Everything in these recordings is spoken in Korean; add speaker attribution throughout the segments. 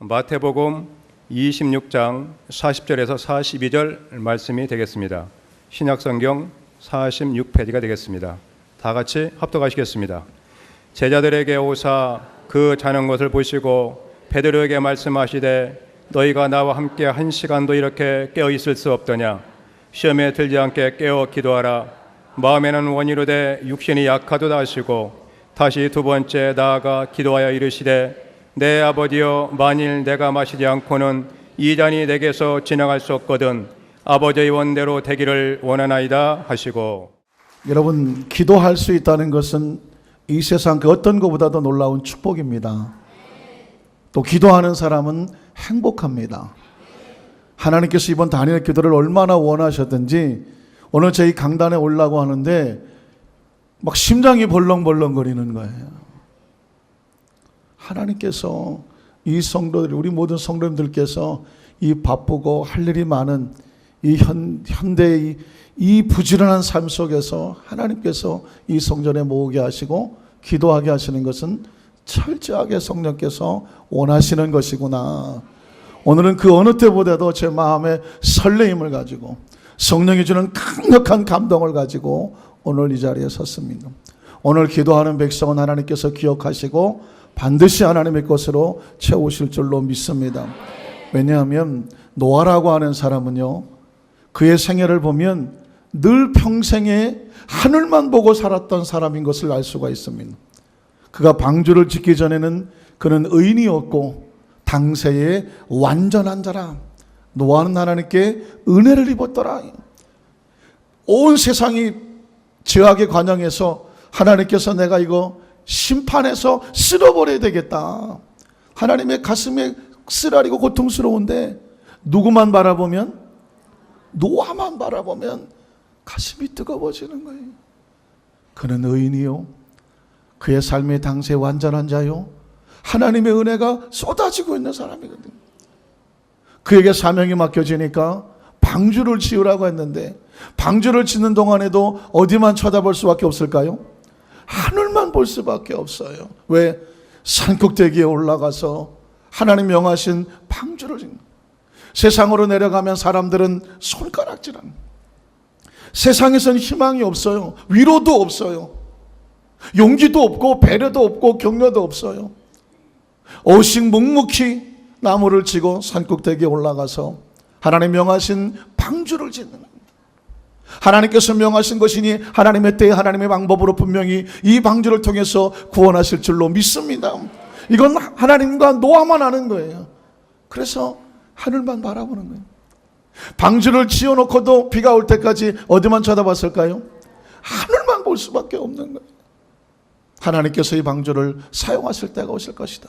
Speaker 1: 마태복음 26장 40절에서 42절 말씀이 되겠습니다. 신약성경 46페이지가 되겠습니다. 다 같이 합독하시겠습니다. 제자들에게 오사 그 자는 것을 보시고 베드로에게 말씀하시되 너희가 나와 함께 한 시간도 이렇게 깨어 있을 수 없더냐 시험에 들지 않게 깨어 기도하라 마음에는 원이로되 육신이 약하도다 하시고 다시 두 번째 나아가 기도하여 이르시되 내 아버지여 만일 내가 마시지 않고는 이 잔이 내게서 지나갈 수 없거든 아버지의 원대로 되기를 원하나이다 하시고
Speaker 2: 여러분 기도할 수 있다는 것은 이 세상 그 어떤 것보다도 놀라운 축복입니다. 또 기도하는 사람은 행복합니다. 하나님께서 이번 단일 기도를 얼마나 원하셨든지 오늘 저희 강단에 올라고 하는데 막 심장이 벌렁벌렁거리는 거예요. 하나님께서 이 성도들 우리 모든 성도님들께서 이 바쁘고 할 일이 많은 이 현, 현대의 이 부지런한 삶 속에서 하나님께서 이 성전에 모으게 하시고 기도하게 하시는 것은 철저하게 성령께서 원하시는 것이구나. 오늘은 그 어느 때보다도 제 마음에 설레임을 가지고 성령이 주는 강력한 감동을 가지고 오늘 이 자리에 섰습니다. 오늘 기도하는 백성은 하나님께서 기억하시고 반드시 하나님의 것으로 채우실 줄로 믿습니다. 왜냐하면 노아라고 하는 사람은요, 그의 생애를 보면 늘 평생에 하늘만 보고 살았던 사람인 것을 알 수가 있습니다. 그가 방주를 짓기 전에는 그는 의인이었고 당세에 완전한 자라. 노아는 하나님께 은혜를 입었더라. 온 세상이 죄악의 관영에서 하나님께서 내가 이거 심판해서 쓸어버려야 되겠다. 하나님의 가슴에 쓰라리고 고통스러운데 누구만 바라보면 노아만 바라보면 가슴이 뜨거워지는 거예요. 그는 의인이요. 그의 삶의 당시에 완전한 자요. 하나님의 은혜가 쏟아지고 있는 사람이거든. 그에게 사명이 맡겨지니까 방주를 지으라고 했는데 방주를 짓는 동안에도 어디만 쳐다볼 수밖에 없을까요? 하늘만 볼 수밖에 없어요. 왜? 산꼭대기에 올라가서 하나님 명하신 방주를 짓는 세상으로 내려가면 사람들은 손가락질하는 세상에선 희망이 없어요. 위로도 없어요. 용기도 없고 배려도 없고 격려도 없어요. 오직 묵묵히 나무를 치고 산꼭대기에 올라가서 하나님 명하신 방주를 짓는. 하나님께서 명하신 것이니 하나님의 때에 하나님의 방법으로 분명히 이 방주를 통해서 구원하실 줄로 믿습니다. 이건 하나님과 노아만 아는 거예요. 그래서 하늘만 바라보는 거예요. 방주를 지어놓고도 비가 올 때까지 어디만 쳐다봤을까요? 하늘만 볼 수밖에 없는 거예요. 하나님께서 이 방주를 사용하실 때가 오실 것이다.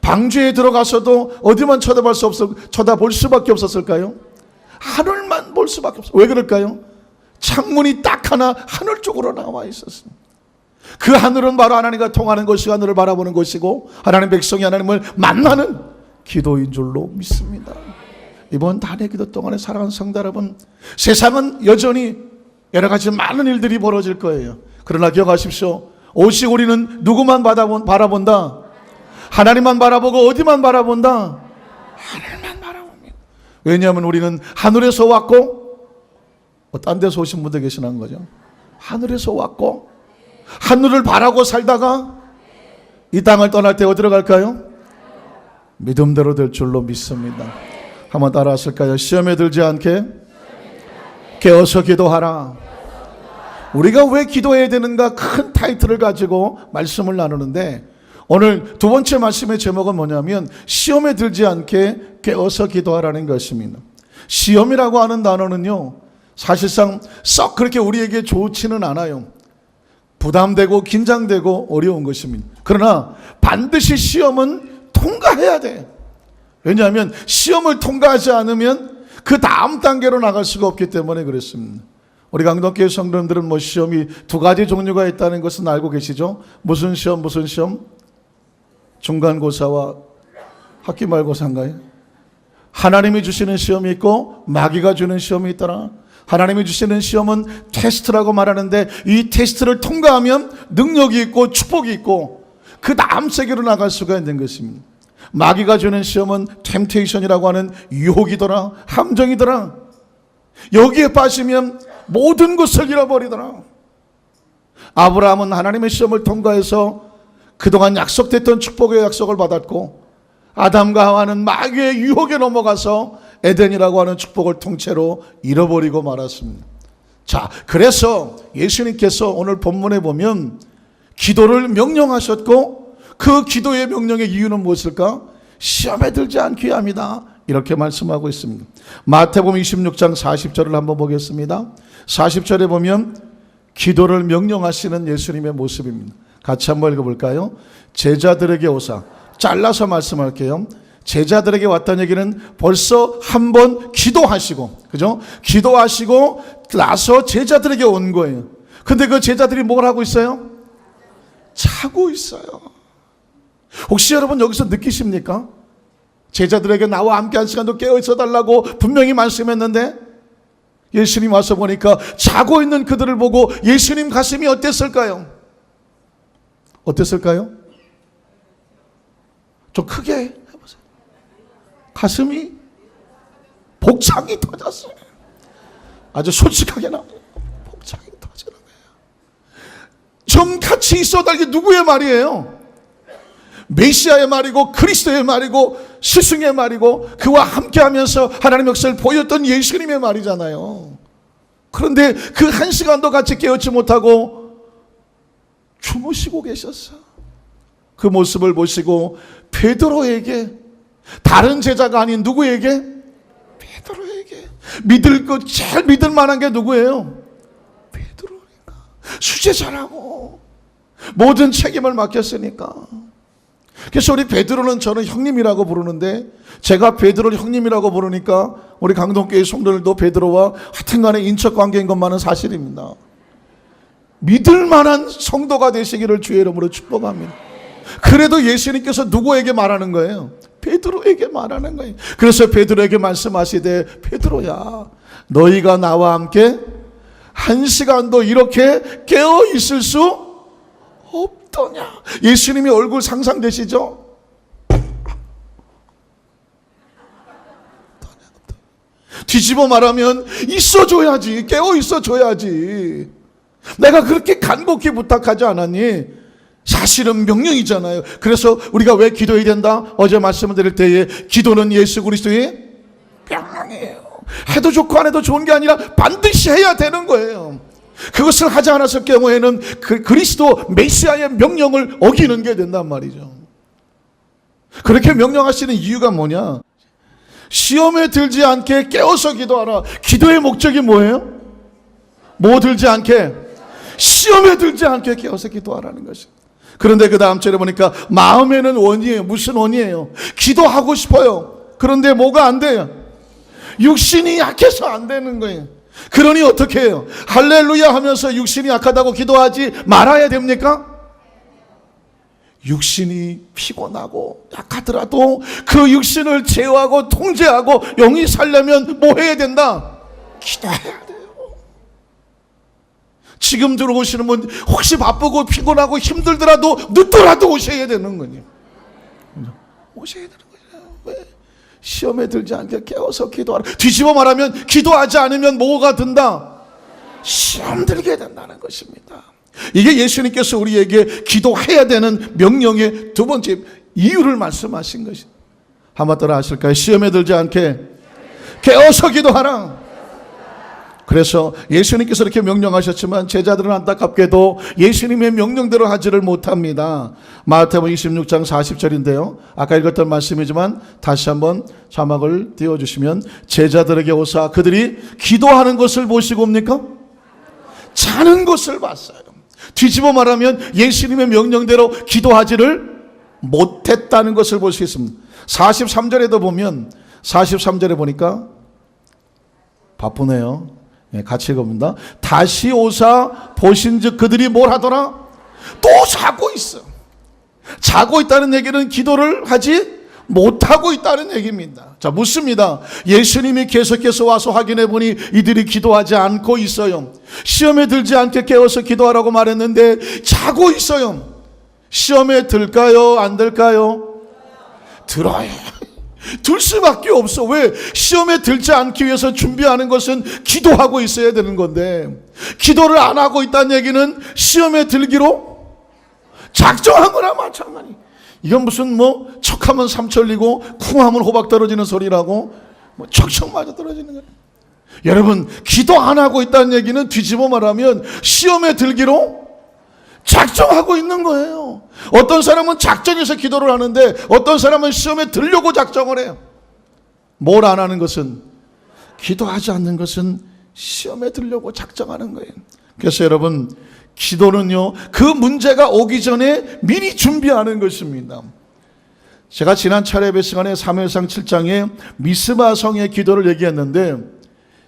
Speaker 2: 방주에 들어가서도 어디만 쳐다볼 수 없어 쳐다볼 수밖에 없었을까요? 하늘만 볼 수밖에 없어. 왜 그럴까요? 창문이 딱 하나 하늘 쪽으로 나와 있었습니다. 그 하늘은 바로 하나님과 통하는 것이 하늘을 바라보는 것이고 하나님 백성이 하나님을 만나는 기도인 줄로 믿습니다. 이번 단의 기도 동안에 사랑하는 성도 여러분, 세상은 여전히 여러 가지 많은 일들이 벌어질 거예요. 그러나 기억하십시오. 오직 우리는 누구만 바라본다? 하나님만 바라보고 어디만 바라본다? 바라봅니다. 왜냐하면 우리는 하늘에서 왔고, 뭐 딴 데서 오신 분들 계시는 거죠. 하늘에서 왔고, 하늘을 바라고 살다가 이 땅을 떠날 때 어디로 갈까요? 믿음대로 될 줄로 믿습니다. 한번 따라 하실까요? 시험에 들지 않게 깨어서 기도하라. 우리가 왜 기도해야 되는가 큰 타이틀을 가지고 말씀을 나누는데 오늘 두 번째 말씀의 제목은 뭐냐면 시험에 들지 않게 깨어서 기도하라는 것입니다. 시험이라고 하는 단어는요, 사실상 썩 그렇게 우리에게 좋지는 않아요. 부담되고 긴장되고 어려운 것입니다. 그러나 반드시 시험은 통과해야 돼. 왜냐하면 시험을 통과하지 않으면 그 다음 단계로 나갈 수가 없기 때문에 그렇습니다. 우리 강동교회 성도님들은 뭐 시험이 두 가지 종류가 있다는 것은 알고 계시죠? 무슨 시험, 무슨 시험? 중간고사와 학기말고사인가요? 하나님이 주시는 시험이 있고 마귀가 주는 시험이 있더라. 하나님이 주시는 시험은 테스트라고 말하는데 이 테스트를 통과하면 능력이 있고 축복이 있고 그 다음 세계로 나갈 수가 있는 것입니다. 마귀가 주는 시험은 템테이션이라고 하는 유혹이더라, 함정이더라. 여기에 빠지면 모든 것을 잃어버리더라. 아브라함은 하나님의 시험을 통과해서 그동안 약속됐던 축복의 약속을 받았고 아담과 하와는 마귀의 유혹에 넘어가서 에덴이라고 하는 축복을 통째로 잃어버리고 말았습니다. 자, 그래서 예수님께서 오늘 본문에 보면 기도를 명령하셨고 그 기도의 명령의 이유는 무엇일까? 시험에 들지 않기 위함이다. 이렇게 말씀하고 있습니다. 마태복음 26장 40절을 한번 보겠습니다. 40절에 보면 기도를 명령하시는 예수님의 모습입니다. 같이 한번 읽어볼까요? 제자들에게 오사 잘라서 말씀할게요. 제자들에게 왔다는 얘기는 벌써 한 번 기도하시고, 그죠? 기도하시고 나서 제자들에게 온 거예요. 근데 그 제자들이 뭘 하고 있어요? 자고 있어요. 혹시 여러분 여기서 느끼십니까? 제자들에게 나와 함께 한 시간도 깨어 있어 달라고 분명히 말씀했는데 예수님 와서 보니까 자고 있는 그들을 보고 예수님 가슴이 어땠을까요? 어땠을까요? 좀 크게 해보세요. 가슴이 복창이 터졌어요. 아주 솔직하게 나 복창이 터지는 거예요. 좀 같이 있어 달게 누구의 말이에요? 메시아의 말이고 그리스도의 말이고 스승의 말이고 그와 함께하면서 하나님 역사를 보였던 예수님의 말이잖아요. 그런데 그 한 시간도 같이 깨우지 못하고 주무시고 계셨어. 그 모습을 보시고 베드로에게 다른 제자가 아닌 누구에게 베드로에게 믿을 것 제일 믿을 만한 게 누구예요? 베드로니까 수제자라고 모든 책임을 맡겼으니까. 그래서 우리 베드로는 저는 형님이라고 부르는데 제가 베드로를 형님이라고 부르니까 우리 강동교회 성도들도 베드로와 하여튼간에 인척 관계인 것만은 사실입니다. 믿을 만한 성도가 되시기를 주의 이름으로 축복합니다. 그래도 예수님께서 누구에게 말하는 거예요? 베드로에게 말하는 거예요. 그래서 베드로에게 말씀하시되 베드로야 너희가 나와 함께 한 시간도 이렇게 깨어 있을 수 없더냐? 예수님이 얼굴 상상되시죠? 뒤집어 말하면 있어줘야지, 깨어 있어줘야지. 내가 그렇게 간곡히 부탁하지 않았니? 사실은 명령이잖아요. 그래서 우리가 왜 기도해야 된다? 어제 말씀을 드릴 때에 기도는 예수 그리스도의 명령이에요. 해도 좋고 안 해도 좋은 게 아니라 반드시 해야 되는 거예요. 그것을 하지 않았을 경우에는 그 그리스도 메시아의 명령을 어기는 게 된단 말이죠. 그렇게 명령하시는 이유가 뭐냐? 시험에 들지 않게 깨어서 기도하라. 기도의 목적이 뭐예요? 뭐 들지 않게? 시험에 들지 않게 깨어서 기도하라는 것이. 그런데 그 다음 절에 보니까 마음에는 원이에요. 무슨 원이에요? 기도하고 싶어요. 그런데 뭐가 안 돼요? 육신이 약해서 안 되는 거예요. 그러니 어떻게 해요? 할렐루야 하면서 육신이 약하다고 기도하지 말아야 됩니까? 육신이 피곤하고 약하더라도 그 육신을 제어하고 통제하고 영이 살려면 뭐 해야 된다? 기도해야. 지금 들어오시는 분 혹시 바쁘고 피곤하고 힘들더라도 늦더라도 오셔야 되는 거예요. 오셔야 되는 거예요. 왜? 시험에 들지 않게 깨워서 기도하라. 뒤집어 말하면 기도하지 않으면 뭐가 든다? 시험 들게 된다는 것입니다. 이게 예수님께서 우리에게 기도해야 되는 명령의 두 번째 이유를 말씀하신 것이. 한번 따라 하실까요? 시험에 들지 않게 깨어서 기도하라. 그래서 예수님께서 이렇게 명령하셨지만 제자들은 안타깝게도 예수님의 명령대로 하지를 못합니다. 마태복음 26장 40절인데요. 아까 읽었던 말씀이지만 다시 한번 자막을 띄워 주시면 제자들에게 오사 그들이 기도하는 것을 보시고 옵니까? 자는 것을 봤어요. 뒤집어 말하면 예수님의 명령대로 기도하지를 못했다는 것을 볼 수 있습니다. 43절에도 보면 43절에 보니까 바쁘네요. 예, 같이 읽어봅니다. 다시 오사 보신즉 그들이 뭘 하더라? 또 자고 있어. 자고 있다는 얘기는 기도를 하지 못하고 있다는 얘기입니다. 자, 묻습니다. 예수님이 계속해서 와서 확인해 보니 이들이 기도하지 않고 있어요. 시험에 들지 않게 깨워서 기도하라고 말했는데 자고 있어요. 시험에 들까요? 안 들까요? 들어요. 들 수밖에 없어. 왜? 시험에 들지 않기 위해서 준비하는 것은 기도하고 있어야 되는 건데, 기도를 안 하고 있다는 얘기는 시험에 들기로 작정한 거나 마찬가지. 이건 무슨 뭐 척하면 삼천리고 쿵하면 호박 떨어지는 소리라고 뭐 척척 맞아 떨어지는 거예요. 여러분 기도 안 하고 있다는 얘기는 뒤집어 말하면 시험에 들기로 작정하고 있는 거예요. 어떤 사람은 작정해서 기도를 하는데 어떤 사람은 시험에 들려고 작정을 해요. 뭘 안 하는 것은 기도하지 않는 것은 시험에 들려고 작정하는 거예요. 그래서 여러분 기도는요 그 문제가 오기 전에 미리 준비하는 것입니다. 제가 지난 차례 배 시간에 사무엘상 7장에 미스바 성의 기도를 얘기했는데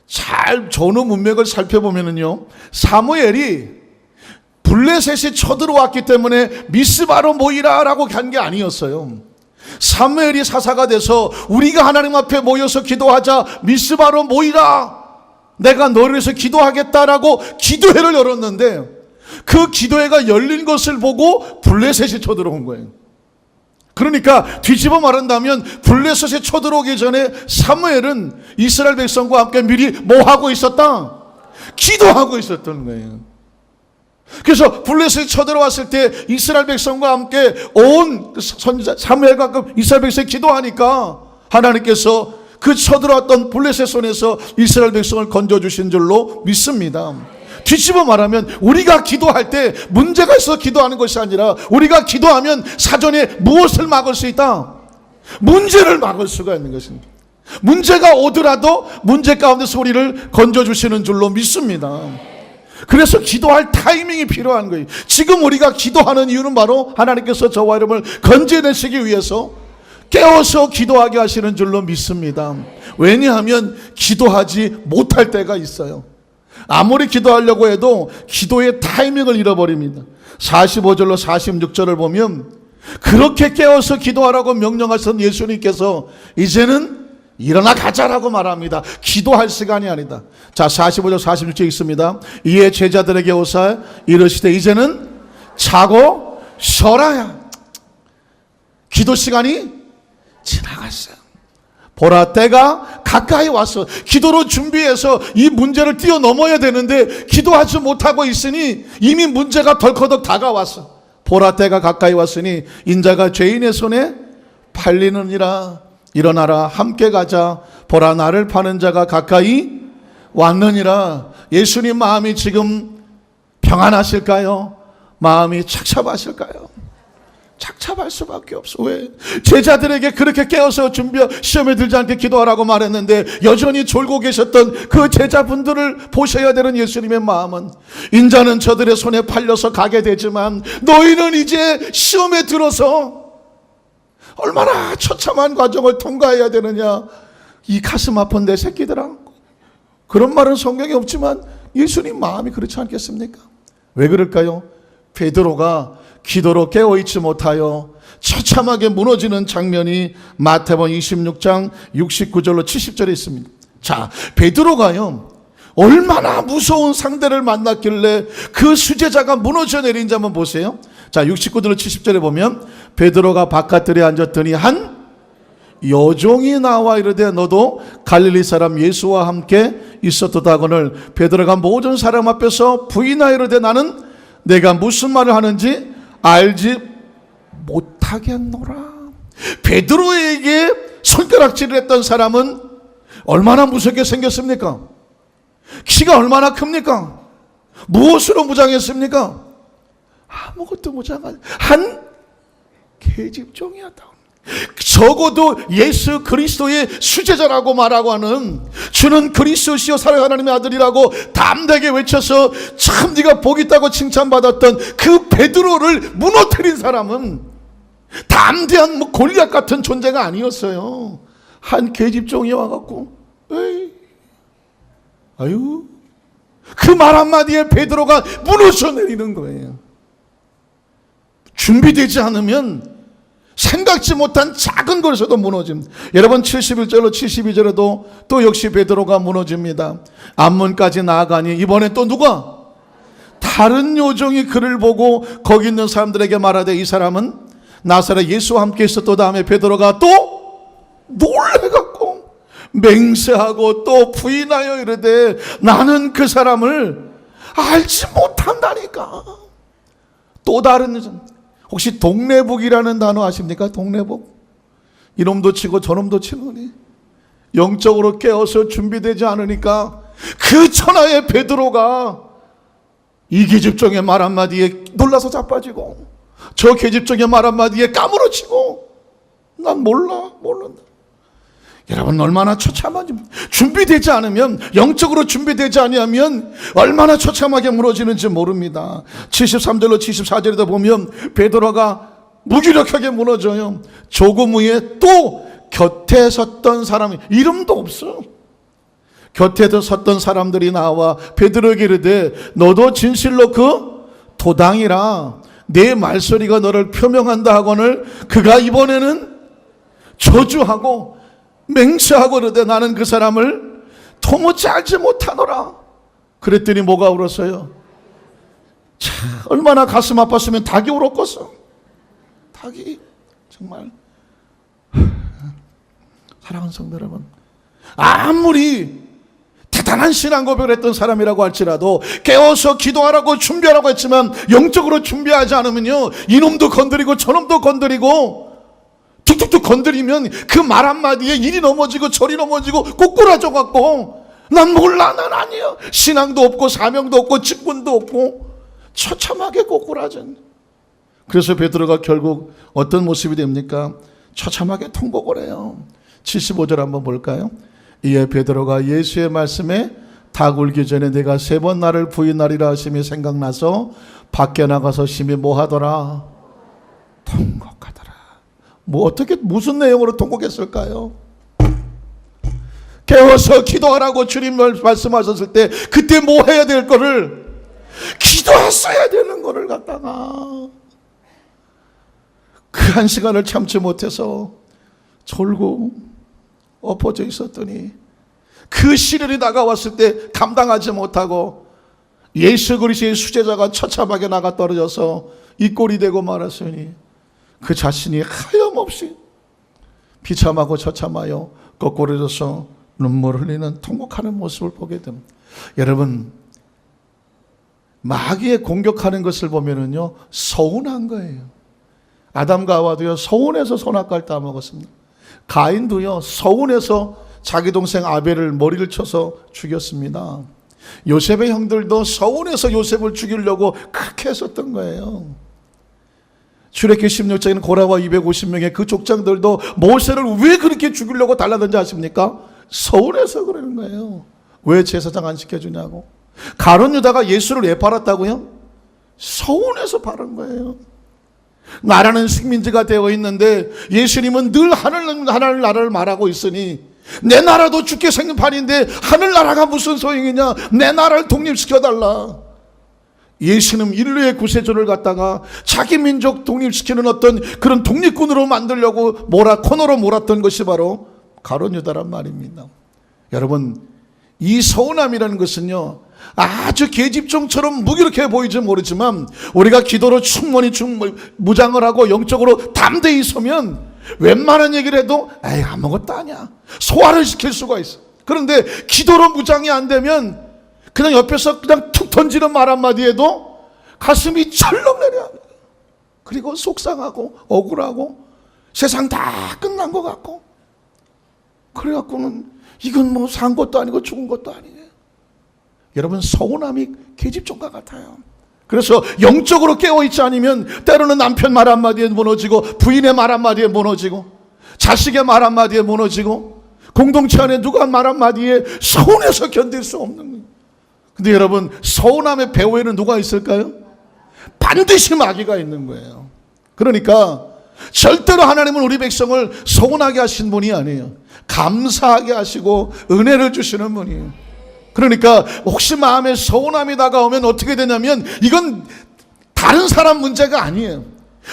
Speaker 2: 잘 전후 문맥을 살펴보면은요 사무엘이 블레셋이 쳐들어왔기 때문에 미스바로 모이라라고 한게 아니었어요. 사무엘이 사사가 돼서 우리가 하나님 앞에 모여서 기도하자 미스바로 모이라. 내가 너를 위해서 기도하겠다라고 기도회를 열었는데 그 기도회가 열린 것을 보고 블레셋이 쳐들어온 거예요. 그러니까 뒤집어 말한다면 블레셋이 쳐들어오기 전에 사무엘은 이스라엘 백성과 함께 미리 뭐 하고 있었다? 기도하고 있었던 거예요. 그래서 블레셋이 쳐들어왔을 때 이스라엘 백성과 함께 온 선지자 사무엘과 그 이스라엘 백성이 기도하니까 하나님께서 그 쳐들어왔던 블레셋 손에서 이스라엘 백성을 건져 주신 줄로 믿습니다. 뒤집어 말하면 우리가 기도할 때 문제가 있어 기도하는 것이 아니라 우리가 기도하면 사전에 무엇을 막을 수 있다? 문제를 막을 수가 있는 것입니다. 문제가 오더라도 문제 가운데서 우리를 건져 주시는 줄로 믿습니다. 그래서 기도할 타이밍이 필요한 거예요. 지금 우리가 기도하는 이유는 바로 하나님께서 저와 여러분을 건져내시기 위해서 깨워서 기도하게 하시는 줄로 믿습니다. 왜냐하면 기도하지 못할 때가 있어요. 아무리 기도하려고 해도 기도의 타이밍을 잃어버립니다. 45절로 46절을 보면 그렇게 깨워서 기도하라고 명령하신 예수님께서 이제는 일어나 가자라고 말합니다. 기도할 시간이 아니다. 자, 45절 46절 있습니다. 이에 제자들에게 오사 이르시되 이제는 자고 쉬어라야. 기도 시간이 지나갔어요. 보라 때가 가까이 왔어. 기도로 준비해서 이 문제를 뛰어넘어야 되는데 기도하지 못하고 있으니 이미 문제가 덜커덕 다가왔어. 보라 때가 가까이 왔으니 인자가 죄인의 손에 팔리느니라. 일어나라 함께 가자. 보라 나를 파는 자가 가까이 왔느니라. 예수님 마음이 지금 평안하실까요? 마음이 착잡하실까요? 착잡할 수밖에 없어. 왜? 제자들에게 그렇게 깨어서 준비 시험에 들지 않게 기도하라고 말했는데 여전히 졸고 계셨던 그 제자분들을 보셔야 되는 예수님의 마음은 인자는 저들의 손에 팔려서 가게 되지만 너희는 이제 시험에 들어서 얼마나 처참한 과정을 통과해야 되느냐. 이 가슴 아픈 내 새끼들아. 그런 말은 성경에 없지만 예수님 마음이 그렇지 않겠습니까? 왜 그럴까요? 베드로가 기도로 깨어있지 못하여 처참하게 무너지는 장면이 마태복음 26장 69절로 70절에 있습니다. 자, 베드로가요. 얼마나 무서운 상대를 만났길래 그 수제자가 무너져 내린지 한번 보세요. 자, 69절로 70절에 보면 베드로가 바깥들에 앉았더니 한 여종이 나와 이르되 너도 갈릴리 사람 예수와 함께 있었도다거늘 베드로가 모든 사람 앞에서 부인하여 이르되 나는 내가 무슨 말을 하는지 알지 못하겠노라. 베드로에게 손가락질을 했던 사람은 얼마나 무섭게 생겼습니까? 키가 얼마나 큽니까? 무엇으로 무장했습니까? 아무것도 무장한 한 계집종이었다. 적어도 예수 그리스도의 수제자라고 말하고 하는 주는 그리스도시요 살아가는 하나님의 아들이라고 담대하게 외쳐서 참 네가 복 있다고 칭찬받았던 그 베드로를 무너뜨린 사람은 담대한 뭐 골리앗 같은 존재가 아니었어요. 한 계집종이 와갖고 아유 그 말 한마디에 베드로가 무너져 내리는 거예요. 준비되지 않으면 생각지 못한 작은 것에서도 무너집니다. 여러분 71절로 72절에도 또 역시 베드로가 무너집니다. 앞문까지 나아가니 이번에 또 누가? 다른 요정이 그를 보고 거기 있는 사람들에게 말하되 이 사람은 나사렛 예수와 함께 있었던 다음에 베드로가 또 놀래갖고 맹세하고 또 부인하여 이르되 나는 그 사람을 알지 못한다니까. 또 다른 혹시 동네북이라는 단어 아십니까? 동네북. 이놈도 치고 저놈도 치노니 영적으로 깨어서 준비되지 않으니까 그 천하의 베드로가 이 계집종의 말 한마디에 놀라서 자빠지고 저 계집종의 말 한마디에 까무러치고 난 몰라 모른다. 여러분 얼마나 처참한지 준비되지 않으면 영적으로 준비되지 아니하면 얼마나 처참하게 무너지는지 모릅니다. 73절로 74절에도 보면 베드로가 무기력하게 무너져요. 조금 후에 또 곁에 섰던 사람이 이름도 없어. 곁에서 섰던 사람들이 나와 베드로에게 이르되 너도 진실로 그 도당이라 내 말소리가 너를 표명한다 하거늘 그가 이번에는 저주하고 맹세하고 이르되 나는 그 사람을 도무지 알지 못하노라. 그랬더니 뭐가 울었어요? 자 얼마나 가슴 아팠으면 닭이 울었겠어? 닭이 정말 사랑하는 성도 여러분 아무리 대단한 신앙 고백을 했던 사람이라고 할지라도 깨워서 기도하라고 준비하라고 했지만 영적으로 준비하지 않으면요 이놈도 건드리고 저놈도 건드리고 툭툭툭 건드리면 그 말 한마디에 이리 넘어지고 저리 넘어지고 꼬꾸라져 갖고 난 몰라 난 아니야 신앙도 없고 사명도 없고 직분도 없고 처참하게 꼬꾸라진 그래서 베드로가 결국 어떤 모습이 됩니까? 처참하게 통곡을 해요 75절 한번 볼까요? 이에 베드로가 예수의 말씀에 닭 울기 전에 내가 세 번 나를 부인하리라 하심이 생각나서 밖에 나가서 심히 뭐하더라? 통곡하더라. 뭐 어떻게 무슨 내용으로 통곡했을까요? 깨워서 기도하라고 주님 말씀하셨을 때 그때 뭐 해야 될 거를 기도했어야 되는 거를 갖다가 그 한 시간을 참지 못해서 졸고 엎어져 있었더니 그 시련이 다가왔을 때 감당하지 못하고 예수 그리스도의 수제자가 처참하게 나가 떨어져서 이 꼴이 되고 말았으니 그 자신이 하염없이 비참하고 처참하여 거꾸로 져서 눈물 흘리는 통곡하는 모습을 보게 됩니다. 여러분 마귀의 공격하는 것을 보면은요 서운한 거예요. 아담과 하와도요 서운해서 선악과를 따먹었습니다. 가인도요 서운해서 자기 동생 아벨을 머리를 쳐서 죽였습니다. 요셉의 형들도 서운해서 요셉을 죽이려고 그렇게 했었던 거예요. 출애기 16장에는 고라와 250명의 그 족장들도 모세를 왜 그렇게 죽이려고 달라든지 아십니까? 서운해서 그러는 거예요. 왜 제사장 안 시켜주냐고. 가론 유다가 예수를 왜 팔았다고요? 서운해서 팔은 거예요. 나라는 식민지가 되어 있는데 예수님은 늘 하늘 하늘 나라를 말하고 있으니 내 나라도 죽게 생긴 판인데 하늘 나라가 무슨 소용이냐? 내 나라를 독립시켜 달라. 예수는 인류의 구세주를 갖다가 자기 민족 독립시키는 어떤 그런 독립군으로 만들려고 몰아 코너로 몰았던 것이 바로 가론 유다란 말입니다. 여러분 이 서운함이라는 것은요 아주 계집종처럼 무기력해 보이지 모르지만 우리가 기도로 충분히 충 무장을 하고 영적으로 담대히 서면 웬만한 얘기를 해도 에이 아무것도 아니야 소화를 시킬 수가 있어 그런데 기도로 무장이 안 되면 그냥 옆에서 그냥 툭 던지는 말 한마디에도 가슴이 철렁 내려합니다 그리고 속상하고 억울하고 세상 다 끝난 것 같고 그래갖고는 이건 뭐 산 것도 아니고 죽은 것도 아니에요 여러분 서운함이 계집종과 같아요. 그래서 영적으로 깨어있지 않으면 때로는 남편 말 한마디에 무너지고 부인의 말 한마디에 무너지고 자식의 말 한마디에 무너지고 공동체 안에 누가 말 한마디에 서운해서 견딜 수 없는 거예요. 근데 여러분 서운함의 배후에는 누가 있을까요? 반드시 마귀가 있는 거예요. 그러니까 절대로 하나님은 우리 백성을 서운하게 하신 분이 아니에요. 감사하게 하시고 은혜를 주시는 분이에요. 그러니까 혹시 마음에 서운함이 다가오면 어떻게 되냐면 이건 다른 사람 문제가 아니에요.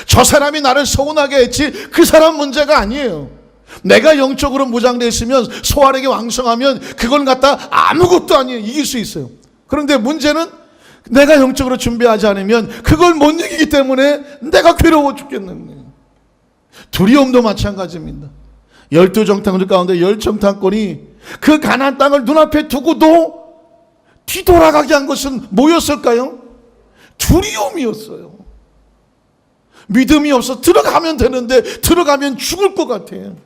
Speaker 2: 저 사람이 나를 서운하게 했지 그 사람 문제가 아니에요. 내가 영적으로 무장되어 있으면 소화력이 왕성하면 그걸 갖다 아무것도 아니에요. 이길 수 있어요. 그런데 문제는 내가 영적으로 준비하지 않으면 그걸 못 이기기 때문에 내가 괴로워 죽겠는 거예요. 두려움도 마찬가지입니다. 열두 정탐꾼 가운데 열 정탐꾼이 그 가나안 땅을 눈앞에 두고도 뒤돌아가게 한 것은 뭐였을까요? 두려움이었어요. 믿음이 없어 들어가면 되는데 들어가면 죽을 것 같아요.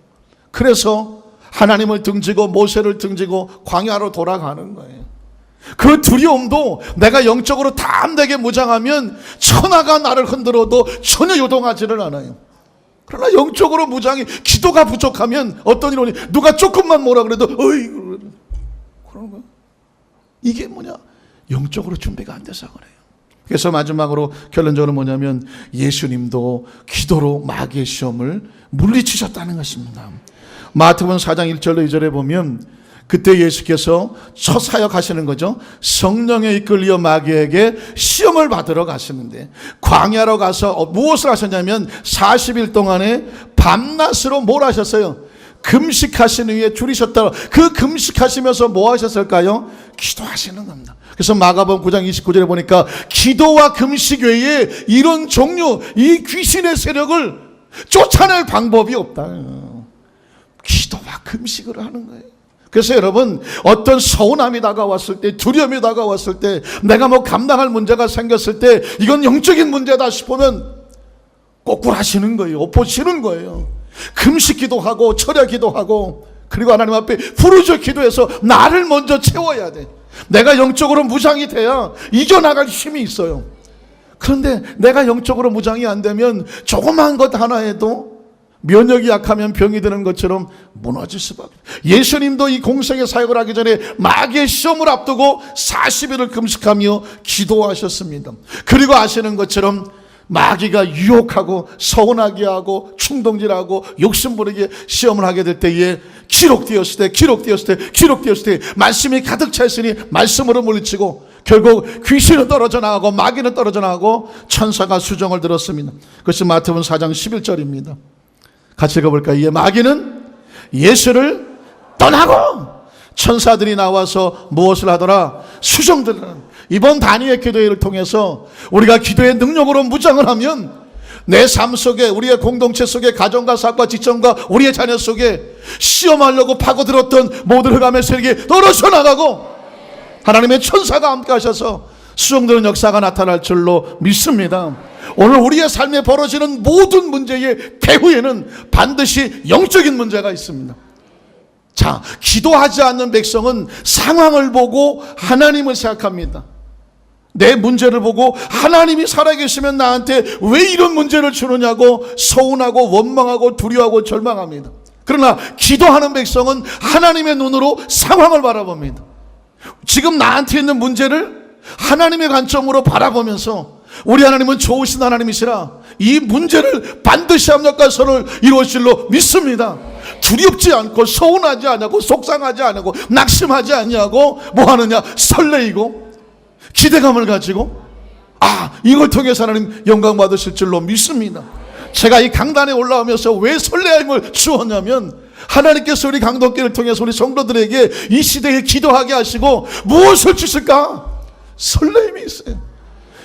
Speaker 2: 그래서 하나님을 등지고 모세를 등지고 광야로 돌아가는 거예요. 그 두려움도 내가 영적으로 담대게 무장하면 천하가 나를 흔들어도 전혀 요동하지를 않아요. 그러나 영적으로 무장이 기도가 부족하면 어떤 오니 누가 조금만 뭐라 그래도 어이 그러는 거야. 이게 뭐냐? 영적으로 준비가 안 돼서 그래요. 그래서 마지막으로 결론적으로 뭐냐면 예수님도 기도로 마귀의 시험을 물리치셨다는 것입니다. 마태복음 4장 1절로 2절에 보면 그때 예수께서 첫 사역하시는 거죠. 성령에 이끌려 마귀에게 시험을 받으러 가시는데 광야로 가서 어, 무엇을 하셨냐면 40일 동안에 밤낮으로 뭘 하셨어요? 금식하신 후에 줄이셨다. 그 금식하시면서 뭐 하셨을까요? 기도하시는 겁니다. 그래서 마가복음 9장 29절에 보니까 기도와 금식 외에 이런 종류 이 귀신의 세력을 쫓아낼 방법이 없다. 기도와 금식을 하는 거예요. 그래서 여러분 어떤 서운함이 다가왔을 때 두려움이 다가왔을 때 내가 뭐 감당할 문제가 생겼을 때 이건 영적인 문제다 싶으면 꼬꾸라시는 거예요. 엎어지는 거예요. 금식 기도하고 철야 기도하고 그리고 하나님 앞에 부르짖어 기도해서 나를 먼저 채워야 돼. 내가 영적으로 무장이 돼야 이겨나갈 힘이 있어요. 그런데 내가 영적으로 무장이 안 되면 조그만 것 하나에도 면역이 약하면 병이 드는 것처럼 무너질 수밖에. 예수님도 이 공생의 사역을 하기 전에 마귀의 시험을 앞두고 40일을 금식하며 기도하셨습니다. 그리고 아시는 것처럼 마귀가 유혹하고 서운하게 하고 충동질하고 욕심부리게 시험을 하게 될 때에 기록되었을 때 기록되었을 때 기록되었을 때 말씀이 가득 차 있으니 말씀으로 물리치고 결국 귀신은 떨어져 나가고 마귀는 떨어져 나가고 천사가 수정을 들었습니다. 그것이 마태복음 4장 11절입니다. 같이 읽어볼까요? 이에 마귀는 예수를 떠나고 천사들이 나와서 무엇을 하더라? 수정들은 이번 단위의 기도회를 통해서 우리가 기도의 능력으로 무장을 하면 내 삶 속에 우리의 공동체 속에 가정과 사과 직장과 우리의 자녀 속에 시험하려고 파고들었던 모든 흑암의 세력이 떨어져 나가고 하나님의 천사가 함께 하셔서 수정되는 역사가 나타날 줄로 믿습니다. 오늘 우리의 삶에 벌어지는 모든 문제의 배후에는 반드시 영적인 문제가 있습니다. 자, 기도하지 않는 백성은 상황을 보고 하나님을 생각합니다. 내 문제를 보고 하나님이 살아계시면 나한테 왜 이런 문제를 주느냐고 서운하고 원망하고 두려워하고 절망합니다. 그러나 기도하는 백성은 하나님의 눈으로 상황을 바라봅니다. 지금 나한테 있는 문제를 하나님의 관점으로 바라보면서 우리 하나님은 좋으신 하나님이시라 이 문제를 반드시 이루어 줄로 믿습니다. 두렵지 않고 서운하지 않고 속상하지 않고 낙심하지 않냐고 뭐 하느냐 설레이고 기대감을 가지고 아 이걸 통해서 하나님 영광 받으실 줄로 믿습니다. 제가 이 강단에 올라오면서 왜 설레임을 주었냐면 하나님께서 우리 강도끼를 통해서 우리 성도들에게 이 시대에 기도하게 하시고 무엇을 주실까? 설레임이 있어요.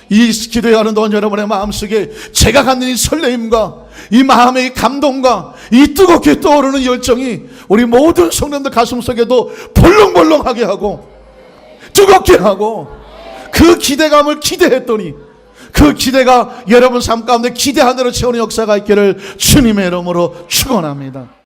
Speaker 2: 이 기도에 하는 동안 여러분의 마음속에 제가 갖는 이 설레임과 이 마음의 이 감동과 이 뜨겁게 떠오르는 열정이 우리 모든 성도들 가슴 속에도 벌렁벌렁하게 하고 뜨겁게 하고 그 기대감을 기대했더니 그 기대가 여러분 삶 가운데 기대 하늘을 채우는 역사가 있기를 주님의 이름으로 축원합니다.